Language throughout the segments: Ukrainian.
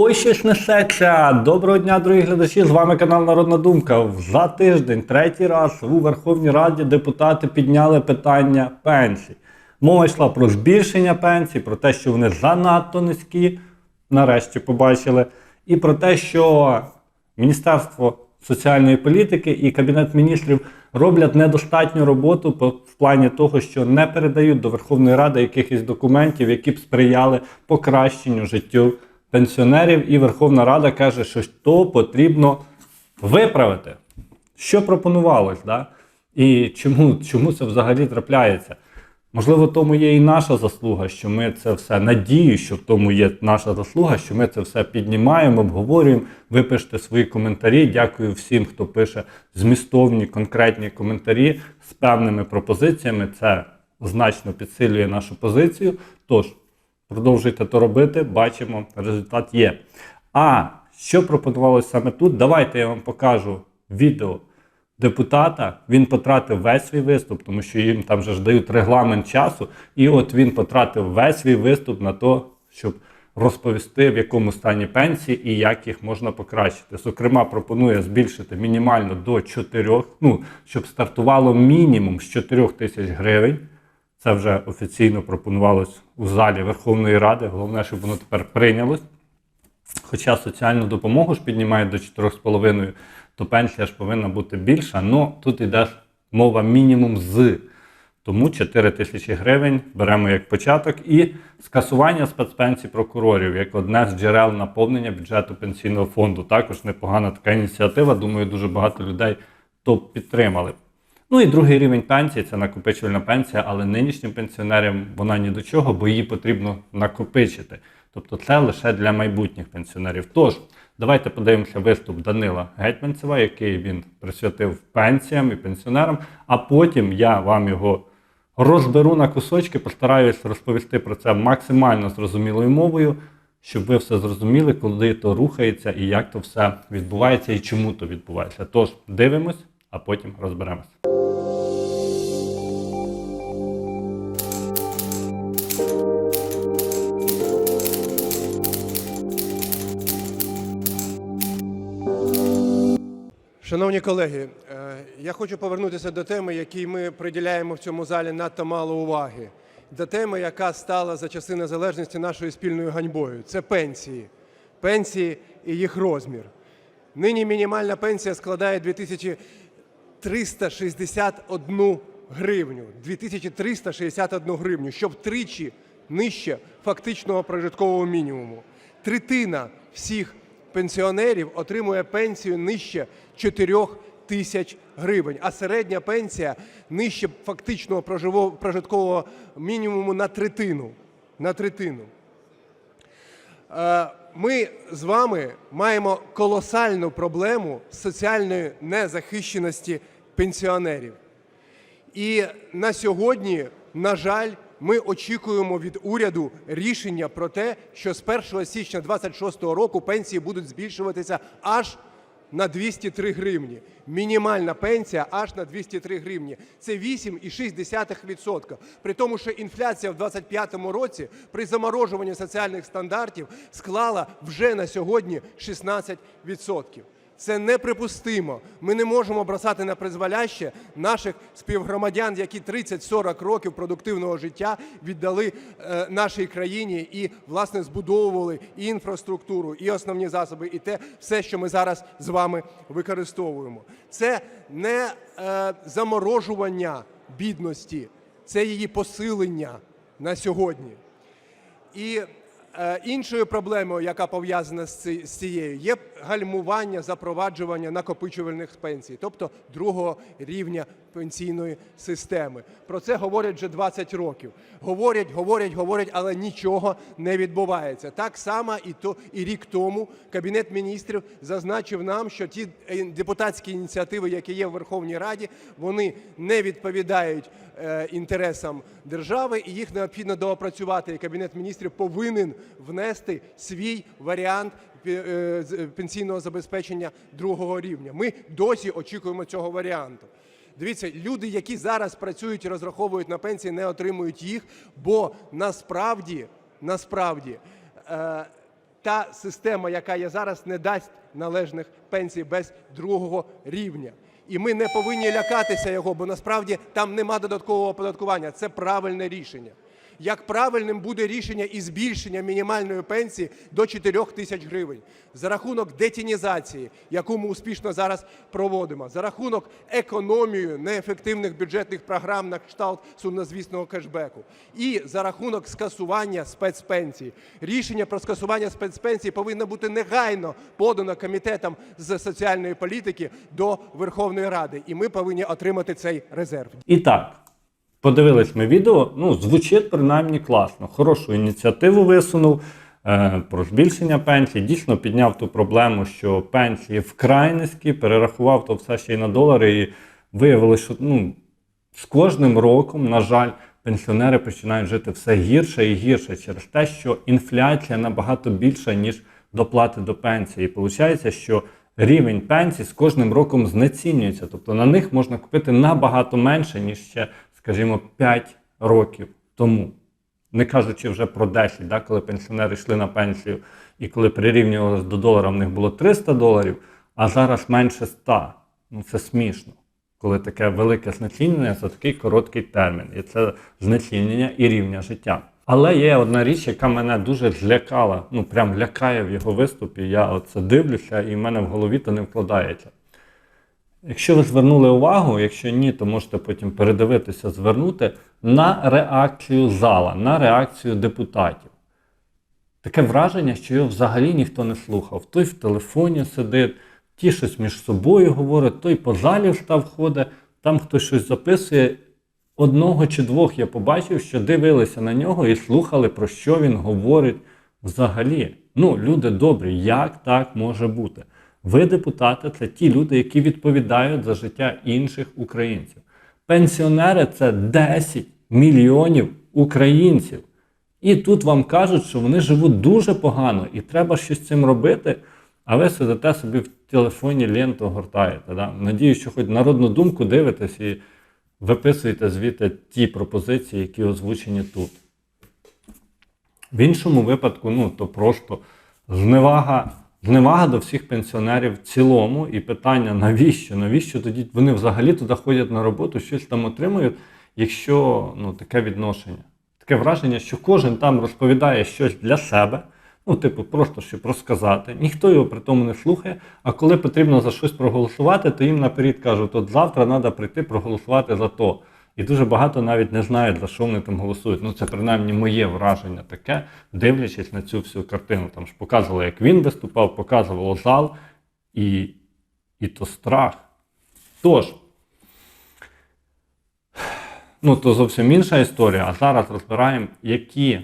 Ой, щось несеться! Доброго дня, дорогі глядачі! З вами канал Народна Думка. За тиждень, третій раз у Верховній Раді депутати підняли питання пенсій. Мова йшла про збільшення пенсій, про те, що вони занадто низькі, нарешті побачили, і про те, що Міністерство соціальної політики і Кабінет міністрів роблять недостатню роботу в плані того, що не передають до Верховної Ради якихось документів, які б сприяли покращенню життю пенсіонерів. І Верховна Рада каже, що то потрібно виправити. Що пропонувалось, да? і чому, чому це взагалі трапляється? Можливо, тому є і наша заслуга, що ми це все надію, що в тому є наша заслуга, що ми це все піднімаємо, обговорюємо. Ви пишете свої коментарі. Дякую всім, хто пише змістовні, конкретні коментарі з певними пропозиціями. Це значно підсилює нашу позицію. Тож продовжуйте то робити, бачимо, результат є. А що пропонувалося саме тут? Давайте я вам покажу відео депутата. Він потратив весь свій виступ, тому що їм там вже ж дають регламент часу. І от він потратив весь свій виступ на те, щоб розповісти, в якому стані пенсії і як їх можна покращити. Зокрема, пропонує збільшити мінімально до 4, ну, щоб стартувало мінімум з 4 тисяч гривень. Це вже офіційно пропонувалось у залі Верховної Ради. Головне, щоб воно тепер прийнялось. Хоча соціальну допомогу ж піднімають до 4,5, то пенсія ж повинна бути більша. Ну тут йде мова мінімум з. Тому 4 тисячі гривень беремо як початок і скасування спецпенсій прокурорів як одне з джерел наповнення бюджету пенсійного фонду. Також непогана така ініціатива. Думаю, дуже багато людей то підтримали. Ну і другий рівень пенсії це накопичувальна пенсія, але нинішнім пенсіонерам вона ні до чого, бо її потрібно накопичити. Тобто це лише для майбутніх пенсіонерів. Тож, давайте подивимося виступ Данила Гетьманцева, який він присвятив пенсіям і пенсіонерам, а потім я вам його розберу на кусочки, постараюсь розповісти про це максимально зрозумілою мовою, щоб ви все зрозуміли, коли то рухається і як то все відбувається і чому то відбувається. Тож дивимось, а потім розберемось. Шановні колеги, е, я хочу повернутися до теми, якій ми приділяємо в цьому залі надто мало уваги. До теми, яка стала за часи незалежності нашою спільною ганьбою. Це пенсії. Пенсії і їх розмір. Нині мінімальна пенсія складає 2361 гривню. 2361 гривню, що втричі нижче фактичного прожиткового мінімуму. Третина всіх пенсіонерів отримує пенсію нижче 4 тисяч гривень, а середня пенсія нижче фактичного прожиткового мінімуму на третину. На третину. Е, Ми з вами маємо колосальну проблему соціальної незахищеності пенсіонерів. І на сьогодні, на жаль, ми очікуємо від уряду рішення про те, що з 1 січня 2026 року пенсії будуть збільшуватися аж на 203 гривні. Мінімальна пенсія аж на 203 гривні. Це 8,6%. При тому, що інфляція в 2025 році при заморожуванні соціальних стандартів склала вже на сьогодні 16%. Це неприпустимо. Ми не можемо бросати на призволяще наших співгромадян, які 30-40 років продуктивного життя віддали е, нашій країні і, власне, збудовували і інфраструктуру, і основні засоби, і те все, що ми зараз з вами використовуємо. Це не е, заморожування бідності, це її посилення на сьогодні. І е, іншою проблемою, яка пов'язана з цією, є гальмування запроваджування накопичувальних пенсій, тобто другого рівня пенсійної системи. Про це говорять вже 20 років. Говорять, говорять, говорять, але нічого не відбувається. Так само і то і рік тому Кабінет міністрів зазначив нам, що ті е, депутатські ініціативи, які є в Верховній Раді, вони не відповідають е, інтересам держави, і їх необхідно доопрацювати. І Кабінет міністрів повинен внести свій варіант пенсійного забезпечення другого рівня. Ми досі очікуємо цього варіанту. Дивіться, люди, які зараз працюють і розраховують на пенсії, не отримують їх, бо насправді, насправді е, та система, яка є зараз, не дасть належних пенсій без другого рівня. І ми не повинні лякатися його, бо насправді там нема додаткового оподаткування. Це правильне рішення. Як правильним буде рішення і збільшення мінімальної пенсії до 4 тисяч гривень за рахунок детінізації, яку ми успішно зараз проводимо, за рахунок економії неефективних бюджетних програм на кшталт сумнозвісного кешбеку, і за рахунок скасування спецпенсій. Рішення про скасування спецпенсій повинно бути негайно подано комітетом з соціальної політики до Верховної Ради, і ми повинні отримати цей резерв. І так, подивились ми відео. Ну, звучить принаймні класно. Хорошу ініціативу висунув е, про збільшення пенсій. Дійсно підняв ту проблему, що пенсії вкрай низькі, перерахував то все ще й на долари, і виявилося, що ну, з кожним роком, на жаль, пенсіонери починають жити все гірше і гірше через те, що інфляція набагато більша, ніж доплати до пенсії. І виходить, що рівень пенсій з кожним роком знецінюється. Тобто на них можна купити набагато менше, ніж ще, скажімо, 5 років тому. Не кажучи вже про 10, да, коли пенсіонери йшли на пенсію і коли прирівнювалися до долара, в них було 300 доларів, а зараз менше 100. Ну це смішно, коли таке велике знецінення за такий короткий термін. І це знецінення і рівня життя. Але є одна річ, яка мене дуже злякала, ну прям лякає в його виступі. Я оце дивлюся, і в мене в голові то не вкладається. Якщо ви звернули увагу, якщо ні, то можете потім передивитися, звернути на реакцію зала, на реакцію депутатів. Таке враження, що його взагалі ніхто не слухав. Той в телефоні сидить, ті щось між собою говорять, той по залі встав ходить, там хтось щось записує. Одного чи двох я побачив, що дивилися на нього і слухали, про що він говорить взагалі. Ну, люди добрі, як так може бути? Ви, депутати, це ті люди, які відповідають за життя інших українців. Пенсіонери це 10 мільйонів українців. І тут вам кажуть, що вони живуть дуже погано і треба щось з цим робити. А ви сидите собі в телефоні ленту гортаєте. Да? Надію, що хоч народну думку дивитесь і виписуєте звідти ті пропозиції, які озвучені тут. В іншому випадку, ну то просто зневага, зневага до всіх пенсіонерів в цілому, і питання, навіщо? Навіщо тоді вони взагалі туди ходять на роботу, щось там отримують, якщо ну, таке відношення. Таке враження, що кожен там розповідає щось для себе, ну, типу, просто щоб розказати. Ніхто його при тому не слухає. А коли потрібно за щось проголосувати, то їм наперед кажуть, от завтра треба прийти проголосувати за то. І дуже багато навіть не знають, за що вони там голосують. Ну, це принаймні моє враження таке, дивлячись на цю всю картину. Там ж показували, як він виступав, показувало зал, і, і то страх. Тож, ну, то зовсім інша історія. А зараз розбираємо, які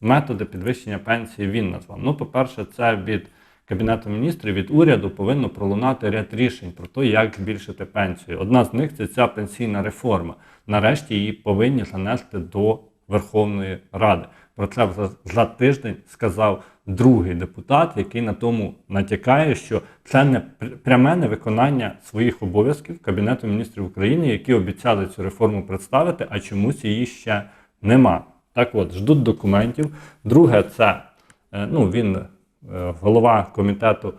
методи підвищення пенсії він назвав. Ну, по-перше, це від Кабінету міністрів, від уряду повинно пролунати ряд рішень про те, як збільшити пенсію. Одна з них це ця пенсійна реформа. Нарешті її повинні занести до Верховної Ради. Про це за, за тиждень сказав другий депутат, який на тому натякає, що це не пряме невиконання своїх обов'язків Кабінету міністрів України, які обіцяли цю реформу представити, а чомусь її ще нема. Так от, ждуть документів. Друге, це е, ну, він голова комітету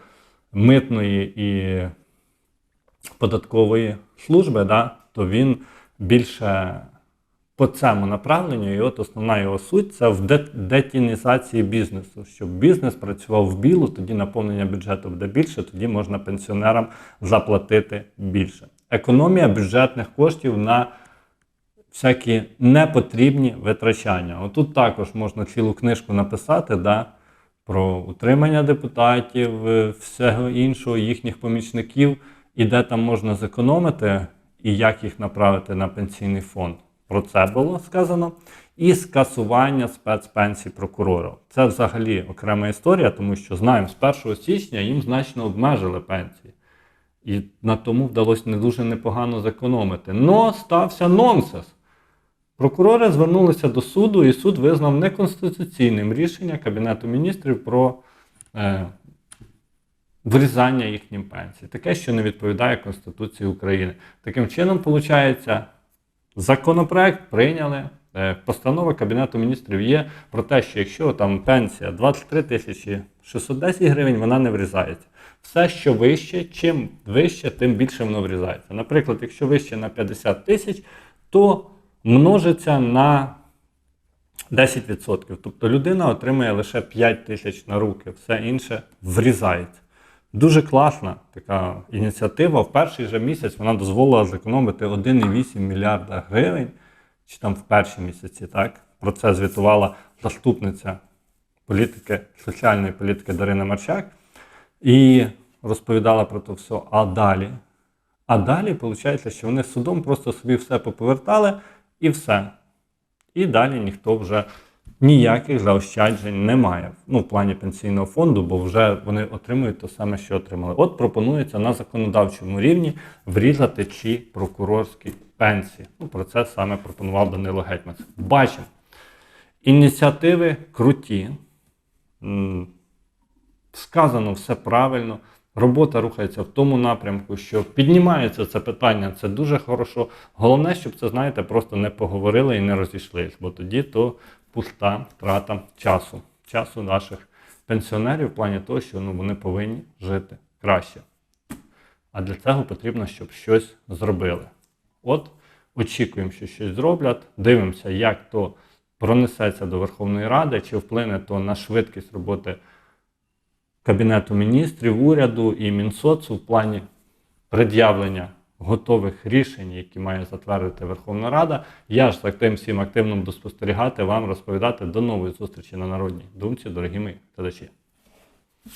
митної і податкової служби, да, то він більше по цьому направленню, і от основна його суть це в детінізації бізнесу. Щоб бізнес працював в білу, тоді наповнення бюджету буде більше, тоді можна пенсіонерам заплатити більше. Економія бюджетних коштів на всякі непотрібні витрачання. Отут також можна цілу книжку написати да, про утримання депутатів, е, всього іншого, їхніх помічників, і де там можна зекономити, і як їх направити на пенсійний фонд. Про це було сказано. І скасування спецпенсій прокурорів. Це взагалі окрема історія, тому що знаємо, з 1 січня їм значно обмежили пенсії. І на тому вдалося не дуже непогано зекономити. Но стався нонсенс. Прокурори звернулися до суду, і суд визнав неконституційним рішення Кабінету міністрів про е, врізання їхнім пенсій. Таке, що не відповідає Конституції України. Таким чином, виходить, законопроект прийняли, Е, Постанова Кабінету міністрів є про те, що якщо там пенсія 23 тисячі 610 гривень, вона не врізається. Все, що вище, чим вище, тим більше воно врізається. Наприклад, якщо вище на 50 тисяч, то множиться на 10%. Тобто людина отримує лише 5 тисяч на руки, все інше врізається. Дуже класна така ініціатива. В перший же місяць вона дозволила зекономити 1,8 мільярда гривень, чи там в перші місяці, так? Про це звітувала заступниця політики, соціальної політики Дарина Марчак і розповідала про це все. А далі? А далі виходить, що вони судом просто собі все поповертали і все. І далі ніхто вже ніяких заощаджень не має. Ну, в плані пенсійного фонду, бо вже вони отримують те саме, що отримали. От пропонується на законодавчому рівні врізати ці прокурорські пенсії. Ну, про це саме пропонував Данило Гетьманцев. Бачимо. Ініціативи круті. Сказано все правильно. Робота рухається в тому напрямку, що піднімається це питання, це дуже хорошо. Головне, щоб це, знаєте, просто не поговорили і не розійшлись, бо тоді то пуста втрата часу, часу наших пенсіонерів в плані того, що ну, вони повинні жити краще. А для цього потрібно, щоб щось зробили. От очікуємо, що щось зроблять, дивимося, як то пронесеться до Верховної Ради, чи вплине то на швидкість роботи Кабінету міністрів, уряду і Мінсоцу в плані пред'явлення готових рішень, які має затвердити Верховна Рада. Я ж за тим всім активно буду спостерігати, вам розповідати. До нової зустрічі на народній думці, дорогі мої глядачі.